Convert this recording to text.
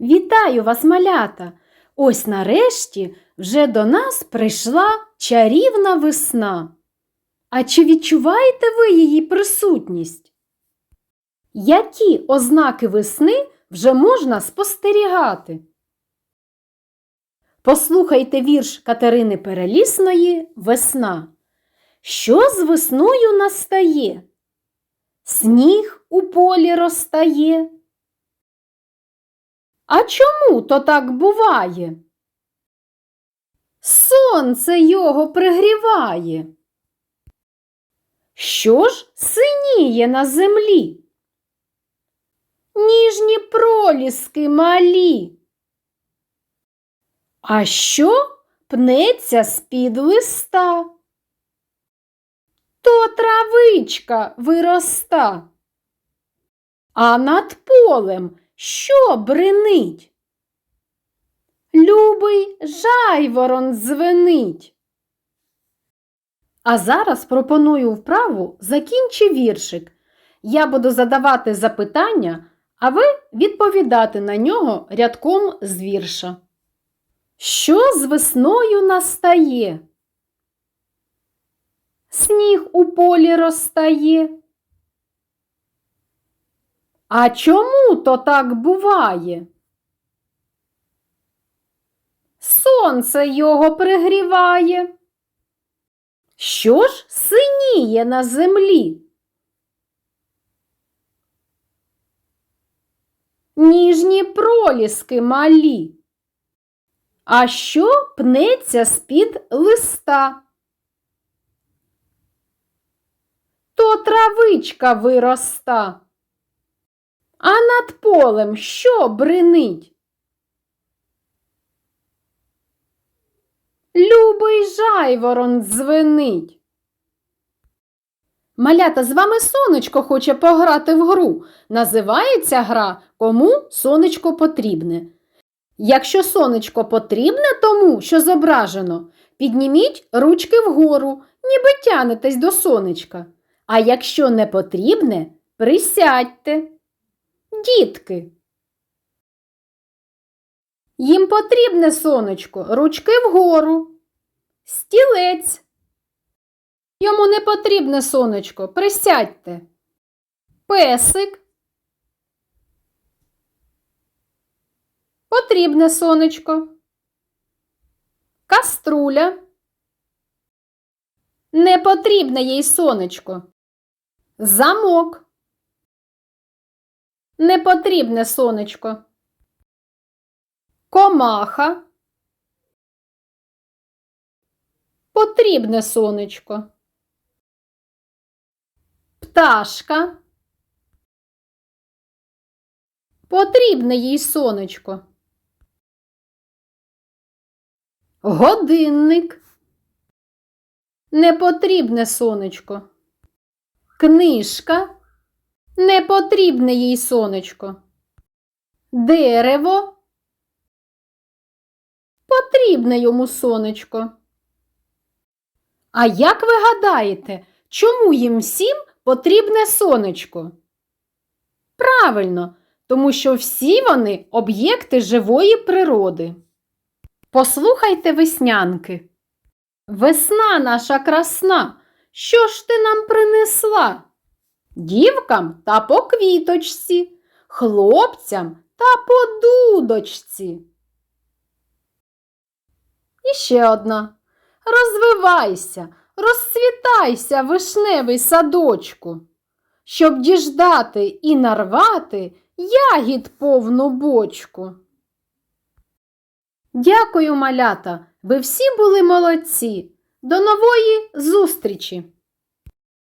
Вітаю вас, малята! Ось нарешті вже до нас прийшла чарівна весна. А чи відчуваєте ви її присутність? Які ознаки весни вже можна спостерігати? Послухайте вірш Катерини Перелісної Весна. Що з весною настає? Сніг у полі розтає. А чому то так буває? Сонце його пригріває. Що ж синіє на землі? Ніжні проліски малі. А що пнеться з-під листа? То травичка вироста. А над полем що бринить? Любий жайворон звенить. А зараз пропоную вправу закінчи віршик. Я буду задавати запитання, а ви відповідати на нього рядком з вірша. Що з весною настає? Сніг у полі розтає. А чому то так буває? Сонце його пригріває. Що ж синіє на землі? Ніжні проліски малі. А що пнеться з-під листа? То травичка вироста. А над полем що бринить? Любий жайворон звенить. Малята, з вами сонечко хоче пограти в гру. Називається гра Кому сонечко потрібне. Якщо сонечко потрібне тому, що зображено, підніміть ручки вгору, ніби тянетесь до сонечка. А якщо не потрібне, присядьте. Дітки. Їм потрібне сонечко, ручки вгору, стілець. Йому не потрібне сонечко, присядьте. Песик. Потрібне сонечко. Каструля. Не потрібне їй сонечко. Замок. Не потрібне сонечко. Комаха. Потрібне сонечко. Пташка. Потрібне їй сонечко. Годинник. Не потрібне сонечко. Книжка. Не потрібне їй сонечко. Дерево. Потрібне йому сонечко. А як ви гадаєте, чому їм всім потрібне сонечко? Правильно, тому що всі вони об'єкти живої природи. Послухайте веснянки. Весна наша красна, що ж ти нам принесла? Дівкам та по квіточці, хлопцям та по дудочці. І ще одна. Розвивайся, розцвітайся, вишневий садочку, щоб діждати і нарвати ягід повну бочку. Дякую, малята, ви всі були молодці. До нової зустрічі!